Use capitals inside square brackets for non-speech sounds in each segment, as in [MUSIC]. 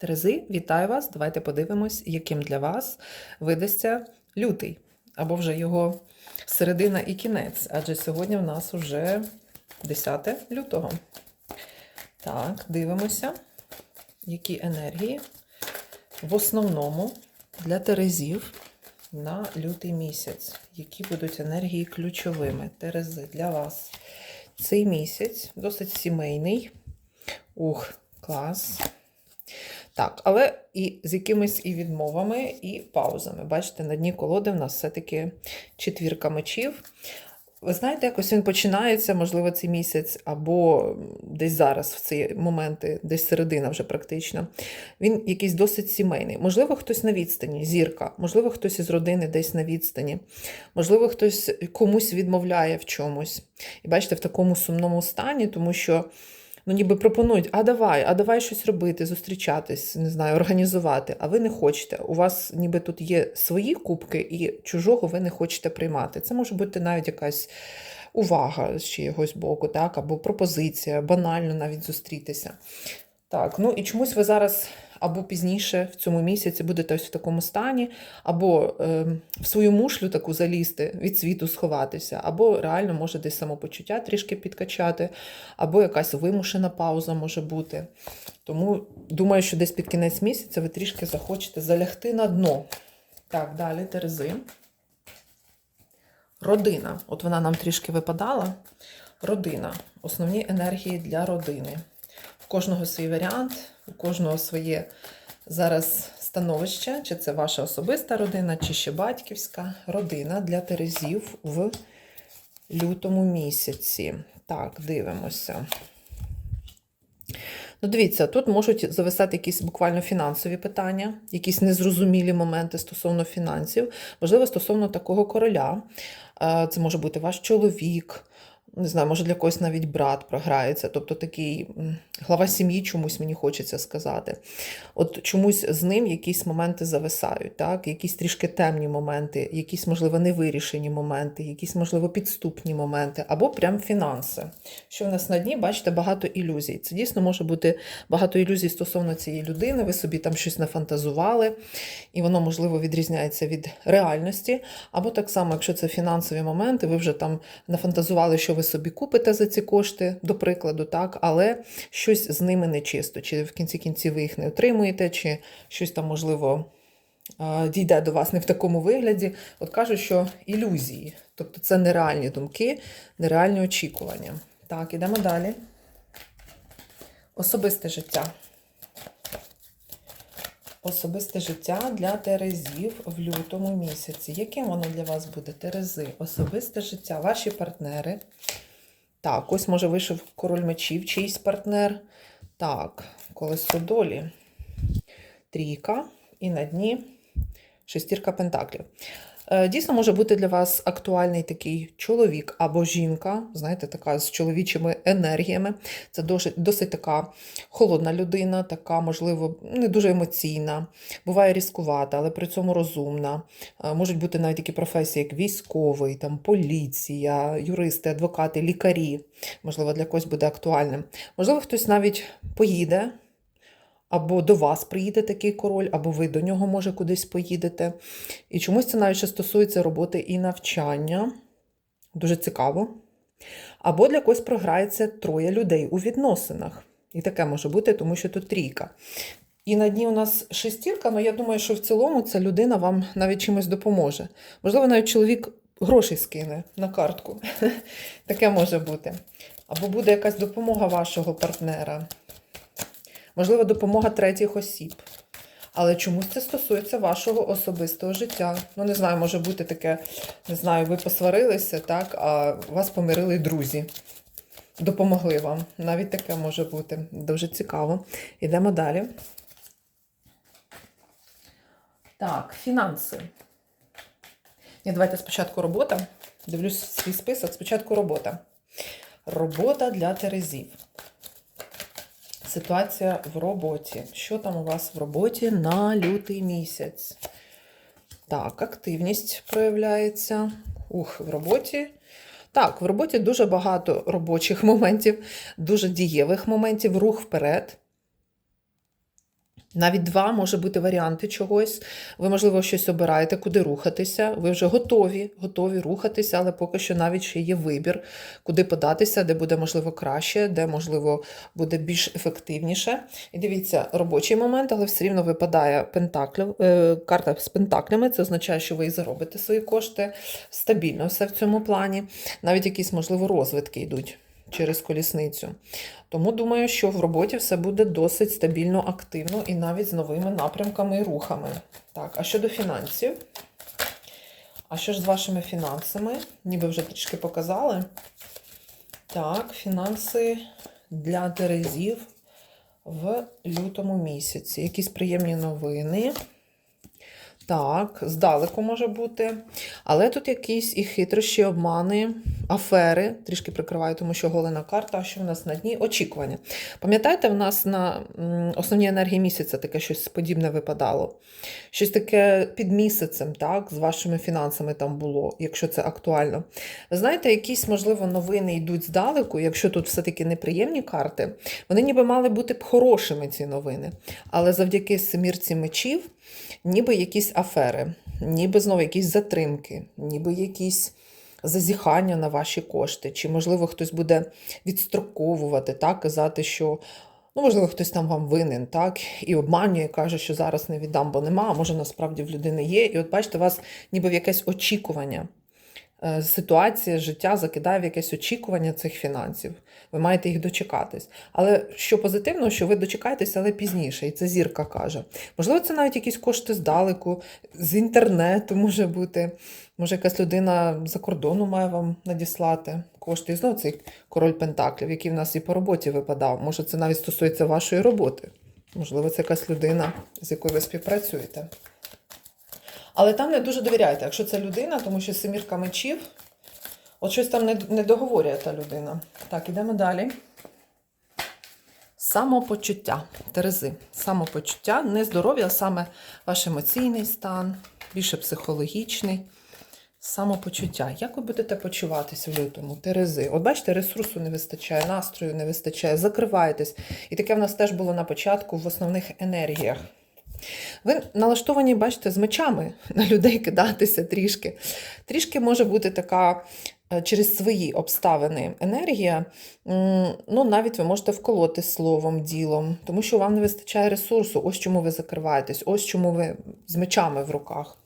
Терези, вітаю вас! Давайте подивимось, яким для вас видасться лютий, або вже його середина і кінець, адже сьогодні в нас вже 10 лютого. Так, дивимося, які енергії в основному для Терезів на лютий місяць. Які будуть енергії ключовими? Терези для вас. Цей місяць досить сімейний. Ух, клас. Так, але і з якимись і відмовами, і паузами. Бачите, на дні колоди в нас все-таки четвірка мечів. Ви знаєте, якось він починається, можливо, цей місяць, або десь зараз, в ці моменти, десь середина вже практично. Він якийсь досить сімейний. Можливо, хтось на відстані, зірка, можливо, хтось із родини десь на відстані, можливо, хтось комусь відмовляє в чомусь. І бачите, в такому сумному стані, тому що ну, ніби пропонують, а давай, а давай щось робити, зустрічатись, не знаю, організувати, а ви не хочете. У вас ніби тут є свої кубки, і чужого ви не хочете приймати. Це може бути навіть якась увага з чогось боку, так, або пропозиція, банально навіть зустрітися. Так, ну і чомусь ви зараз або пізніше в цьому місяці будете ось в такому стані, або е, в свою мушлю таку залізти, від світу сховатися, або реально може десь самопочуття трішки підкачати, або якась вимушена пауза може бути. Тому думаю, що десь під кінець місяця ви трішки захочете залягти на дно. Так, далі Терези. Родина. От вона нам трішки випадала. Родина. Основні енергії для родини. Кожного свій варіант, у кожного своє зараз становище, чи це ваша особиста родина, чи ще батьківська родина для Терезів в лютому місяці. Так, дивимося. Ну, дивіться, тут можуть зависати якісь буквально фінансові питання, якісь незрозумілі моменти стосовно фінансів, можливо, стосовно такого короля. Е, Це може бути ваш чоловік, не знаю, може для когось навіть брат програється, тобто такий глава сім'ї чомусь мені хочеться сказати. От чомусь з ним якісь моменти зависають, так? якісь трішки темні моменти, якісь, можливо, невирішені моменти, якісь, можливо, підступні моменти, або прям фінанси. Що в нас на дні, бачите, багато ілюзій. Це дійсно може бути багато ілюзій стосовно цієї людини, ви собі там щось нафантазували, і воно, можливо, відрізняється від реальності. Або так само, якщо це фінансові моменти, ви вже там нафантазували, що ви собі купите за ці кошти, до прикладу, так, але щось з ними нечисто. Чи в кінці кінців ви їх не отримуєте, чи щось там, можливо, дійде до вас не в такому вигляді. От кажуть, що ілюзії, тобто це нереальні думки, нереальні очікування. Так, ідемо далі. Особисте життя. Особисте життя для Терезів в лютому місяці. Яким воно для вас буде? Терези, особисте життя, ваші партнери. Так, ось може вийшов король мечів, чийсь партнер. Так, колесо долі. Трійка. І на дні шестірка пентаклів. Е, Дійсно, може бути для вас актуальний такий чоловік або жінка, знаєте, така з чоловічими енергіями. Це досить, досить така холодна людина, така, можливо, не дуже емоційна, буває різкувата, але при цьому розумна. Е, Можуть бути навіть такі професії, як військовий, там, поліція, юристи, адвокати, лікарі. Можливо, для когось буде актуальним. Можливо, хтось навіть поїде. Або до вас приїде такий король, або ви до нього, може, кудись поїдете. І чомусь це навіть стосується роботи і навчання. Дуже цікаво. Або для когось програється троє людей у відносинах. І таке може бути, тому що тут трійка. І на дні у нас шестірка, але я думаю, що в цілому ця людина вам навіть чимось допоможе. Можливо, навіть чоловік грошей скине на картку. [LAUGHS] Таке може бути. Або буде якась допомога вашого партнера. Можливо, допомога третіх осіб. Але чомусь це стосується вашого особистого життя. Ну, не знаю, може бути таке, не знаю, ви посварилися, так, а вас помирили друзі. Допомогли вам. Навіть таке може бути. Дуже цікаво. Йдемо далі. Так, фінанси. Ні, давайте спочатку робота. Дивлюсь свій список. Спочатку робота. Робота для Терезів. Ситуація в роботі. Що там у вас в роботі на лютий місяць? Так, активність проявляється. Ух, в роботі. Так, в роботі дуже багато робочих [LAUGHS] моментів, дуже дієвих моментів, рух вперед. Навіть два може бути варіанти чогось. Ви, можливо, щось обираєте, куди рухатися. Ви вже готові, готові рухатися, але поки що навіть ще є вибір, куди податися, де буде можливо краще, де можливо буде більш ефективніше. І дивіться, робочий момент, але все рівно випадає пентаклів, е, карта з пентаклями. Це означає, що ви і заробите свої кошти стабільно все в цьому плані. Навіть якісь можливо розвитки йдуть через колісницю. Тому думаю, що в роботі все буде досить стабільно, активно і навіть з новими напрямками і рухами. Так, а щодо фінансів? А що ж з вашими фінансами? Ніби вже трішки показали. Так, фінанси для Терезів в лютому місяці. Якісь приємні новини. Так, здалеку може бути. Але тут якісь і хитрощі, обмани, афери. Трішки прикриваю, тому що голена карта, що в нас на дні? Очікування. Пам'ятаєте, в нас на основній енергії місяця таке щось подібне випадало? Щось таке під місяцем, так, з вашими фінансами там було, якщо це актуально. Ви знаєте, якісь, можливо, новини йдуть здалеку, якщо тут все-таки неприємні карти, вони ніби мали бути б хорошими, ці новини. Але завдяки семірці мечів, ніби якісь афери, ніби знову якісь затримки, ніби якісь зазіхання на ваші кошти, чи, можливо, хтось буде відстроковувати, так, казати, що. Ну, можливо, хтось там вам винен, так, і обманює, каже, що зараз не віддам, бо нема, а може насправді в людини є. І от бачите, у вас ніби в якесь очікування. Е, Ситуація, життя закидає в якесь очікування цих фінансів. Ви маєте їх дочекатись. Але що позитивно, що ви дочекаєтесь, але пізніше, і це зірка каже. Можливо, це навіть якісь кошти здалеку, з інтернету може бути. Може, якась людина за кордону має вам надіслати кошти. І знову цей король Пентаклів, який в нас і по роботі випадав. Може, це навіть стосується вашої роботи. Можливо, це якась людина, з якою ви співпрацюєте. Але там не дуже довіряйте, якщо це людина, тому що семірка мечів, от щось там не, договорює та людина. Так, ідемо далі. Самопочуття. Терези. Самопочуття, не здоров'я, а саме ваш емоційний стан, більше психологічний. Самопочуття. Як ви будете почуватися в лютому? Терези. От бачите, ресурсу не вистачає, настрою не вистачає, закриваєтесь. І таке в нас теж було на початку в основних енергіях. Ви налаштовані, бачите, з мечами [LAUGHS] на людей кидатися трішки. Трішки може бути така е, через свої обставини енергія. Ну, навіть ви можете вколоти словом, ділом, тому що вам не вистачає ресурсу. Ось чому ви закриваєтесь, ось чому ви з мечами в руках.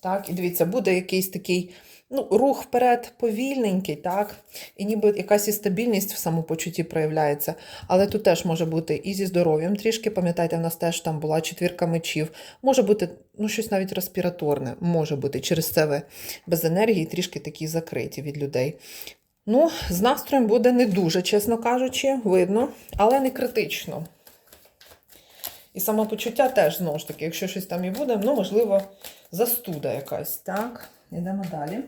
Так, і дивіться, буде якийсь такий ну, рух вперед повільненький, так, і ніби якась і стабільність в самопочутті проявляється. Але тут теж може бути і зі здоров'ям трішки. Пам'ятаєте, в нас теж там була четвірка мечів. Може бути ну, щось навіть респіраторне, може бути. Через це ви без енергії трішки такі закриті від людей. Ну, з настроєм буде не дуже, чесно кажучи, видно, але не критично. І самопочуття теж, знову ж таки, якщо щось там і буде, ну, можливо, застуда якась. Так, йдемо далі.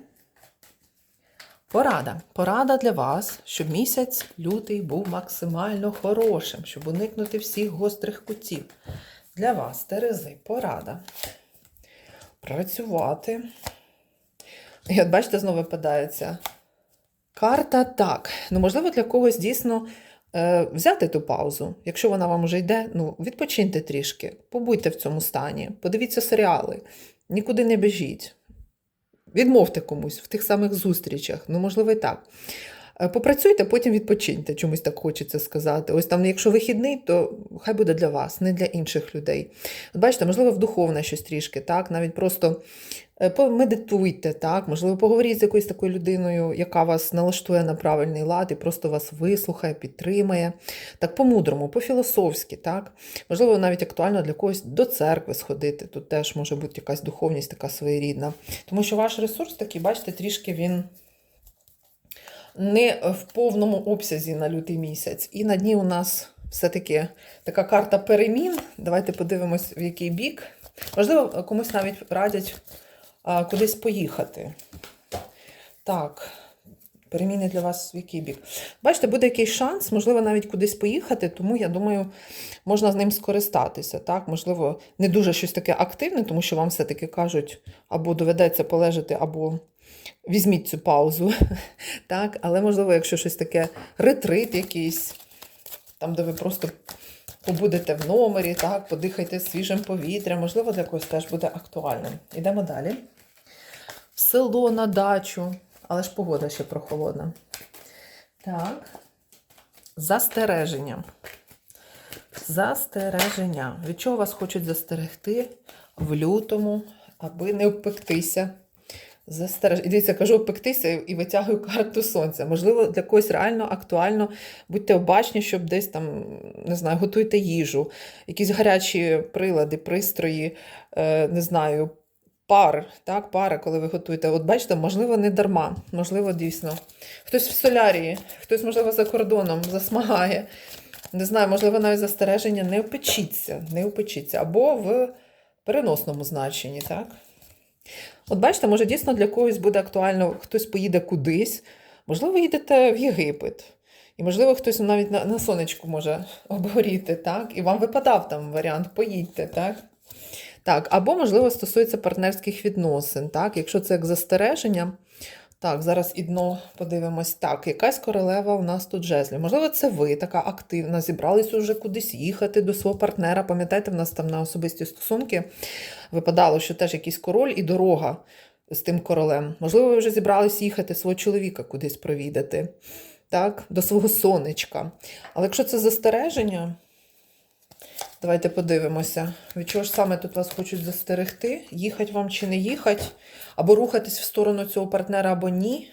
Порада. Порада для вас, щоб місяць лютий був максимально хорошим, щоб уникнути всіх гострих кутів. Для вас, Терези, порада. Працювати. І от бачите, знову випадається. Карта так. Ну, можливо, для когось дійсно е, взяти ту паузу. Якщо вона вам вже йде, ну, відпочиньте трішки, побудьте в цьому стані, подивіться серіали, нікуди не біжіть. Відмовте комусь в тих самих зустрічах, ну, можливо, і так. Е, Попрацюйте, потім відпочиньте, чомусь так хочеться сказати. Ось там, якщо вихідний, то хай буде для вас, не для інших людей. От бачите, можливо, в духовне щось трішки, так, навіть просто е, помедитуйте, так, можливо, поговоріть з якоюсь такою людиною, яка вас налаштує на правильний лад і просто вас вислухає, підтримає. Так, по-мудрому, по-філософськи, так. Можливо, навіть актуально для когось до церкви сходити. Тут теж може бути якась духовність така своєрідна. Тому що ваш ресурс такий, бачите, трішки він не в повному обсязі на лютий місяць. І на дні у нас все-таки така карта перемін. Давайте подивимось, в який бік. Можливо, комусь навіть радять а, кудись поїхати. Так, переміни для вас в який бік. Бачите, буде якийсь шанс, можливо, навіть кудись поїхати, тому я думаю, можна з ним скористатися. Так? Можливо, не дуже щось таке активне, тому що вам все-таки кажуть, або доведеться полежати, або візьміть цю паузу. [LAUGHS] Так? Але, можливо, якщо щось таке ретрит якийсь, там, де ви просто побудете в номері, так, подихайте свіжим повітрям, можливо, для когось теж буде актуальним. Йдемо далі. В село на дачу, але ж погода ще прохолодна. Так. Застереження. Застереження. Від чого вас хочуть застерегти в лютому, аби не обпектися? Застереж... І Дивіться, кажу обпектися і витягую карту сонця. Можливо, для когось реально актуально. Будьте обачні, щоб десь там, не знаю, готуйте їжу, якісь гарячі прилади, пристрої, е, не знаю, пар, так, пари, коли ви готуєте. От бачите, можливо, не дарма, можливо, дійсно. Хтось в солярії, хтось, можливо, за кордоном засмагає. Не знаю, можливо, навіть застереження не опечіться, не опечіться. Або в переносному значенні, так? От бачите, може, дійсно для когось буде актуально, хтось поїде кудись, можливо, ви їдете в Єгипет. І, можливо, хтось навіть на, на сонечку може [LAUGHS] обгоріти, так? І вам випадав там варіант, поїдьте, так? Так, або, можливо, стосується партнерських відносин, так? Якщо це як застереження, так, зараз і дно подивимось. Так, якась королева у нас тут жезлі. Можливо, це ви така активна, зібрались уже кудись їхати до свого партнера. Пам'ятаєте, в нас там на особисті стосунки випадало, що теж якийсь король і дорога з тим королем. Можливо, ви вже зібрались їхати свого чоловіка кудись провідати, так, до свого сонечка. Але якщо це застереження, давайте подивимося, від чого ж саме тут вас хочуть застерегти, їхати вам чи не їхати, або рухатись в сторону цього партнера, або ні.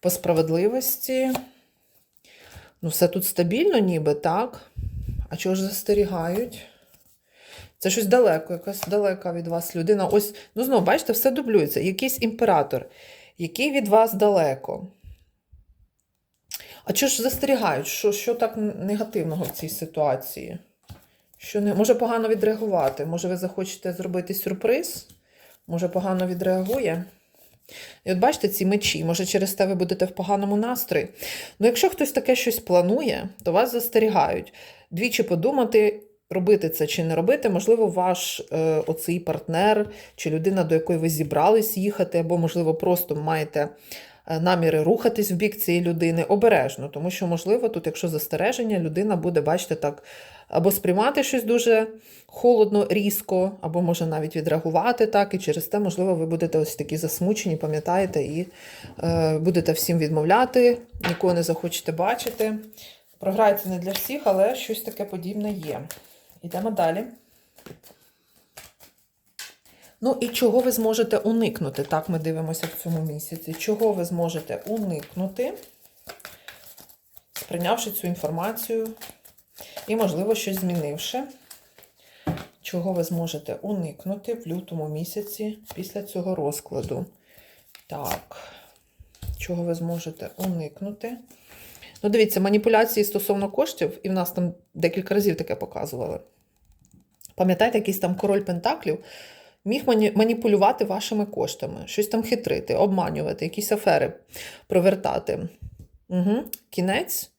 По справедливості. Ну, все тут стабільно, ніби, так? А чого ж застерігають? Це щось далеко, якась далека від вас людина. Ось, ну знову, бачите, все дублюється. Якийсь імператор, який від вас далеко. А чого ж застерігають? Що, що так негативного в цій ситуації? Що не... Може погано відреагувати? Може, ви захочете зробити сюрприз? Може, погано відреагує? І от бачите ці мечі, може, через те ви будете в поганому настрої. Ну, якщо хтось таке щось планує, то вас застерігають. Двічі подумати, робити це чи не робити. Можливо, ваш е, оцей партнер чи людина, до якої ви зібрались їхати, або, можливо, просто маєте наміри рухатись в бік цієї людини обережно, тому що, можливо, тут, якщо застереження, людина буде, бачите, так, або сприймати щось дуже холодно, різко, або може навіть відреагувати так, і через те, можливо, ви будете ось такі засмучені, пам'ятаєте, і е, будете всім відмовляти, нікого не захочете бачити. Програється не для всіх, але щось таке подібне є. Йдемо далі. Ну і чого ви зможете уникнути? Так, ми дивимося в цьому місяці. Чого ви зможете уникнути, сприйнявши цю інформацію і, можливо, щось змінивши. Чого ви зможете уникнути в лютому місяці після цього розкладу? Так, чого ви зможете уникнути? Ну, дивіться, маніпуляції стосовно коштів, і в нас там декілька разів таке показували. Пам'ятаєте, якийсь там король Пентаклів міг маніпулювати вашими коштами, щось там хитрити, обманювати, якісь афери провертати. Угу. Кінець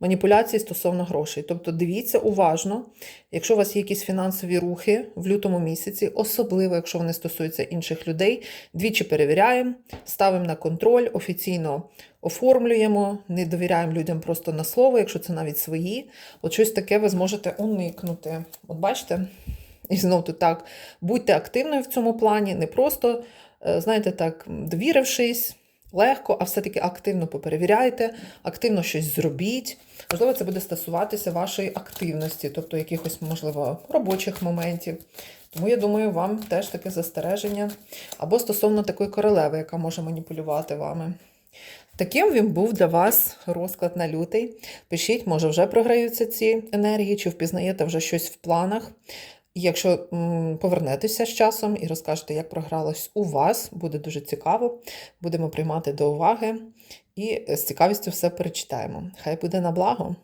маніпуляції стосовно грошей. Тобто дивіться уважно, якщо у вас є якісь фінансові рухи в лютому місяці, особливо, якщо вони стосуються інших людей, двічі перевіряємо, ставимо на контроль, офіційно оформлюємо, не довіряємо людям просто на слово, якщо це навіть свої. От щось таке ви зможете уникнути. От бачите? І знов тут так, будьте активною в цьому плані, не просто, е, знаєте, так, довірившись, легко, а все-таки активно поперевіряйте, активно щось зробіть. Можливо, це буде стосуватися вашої активності, тобто якихось, можливо, робочих моментів. Тому я думаю, вам теж таке застереження. Або стосовно такої королеви, яка може маніпулювати вами. Таким він був для вас розклад на лютий. Пишіть, може, вже програються ці енергії, чи впізнаєте вже щось в планах. Якщо повернетеся з часом і розкажете, як програлось у вас, буде дуже цікаво. Будемо приймати до уваги і з цікавістю все перечитаємо. Хай буде на благо!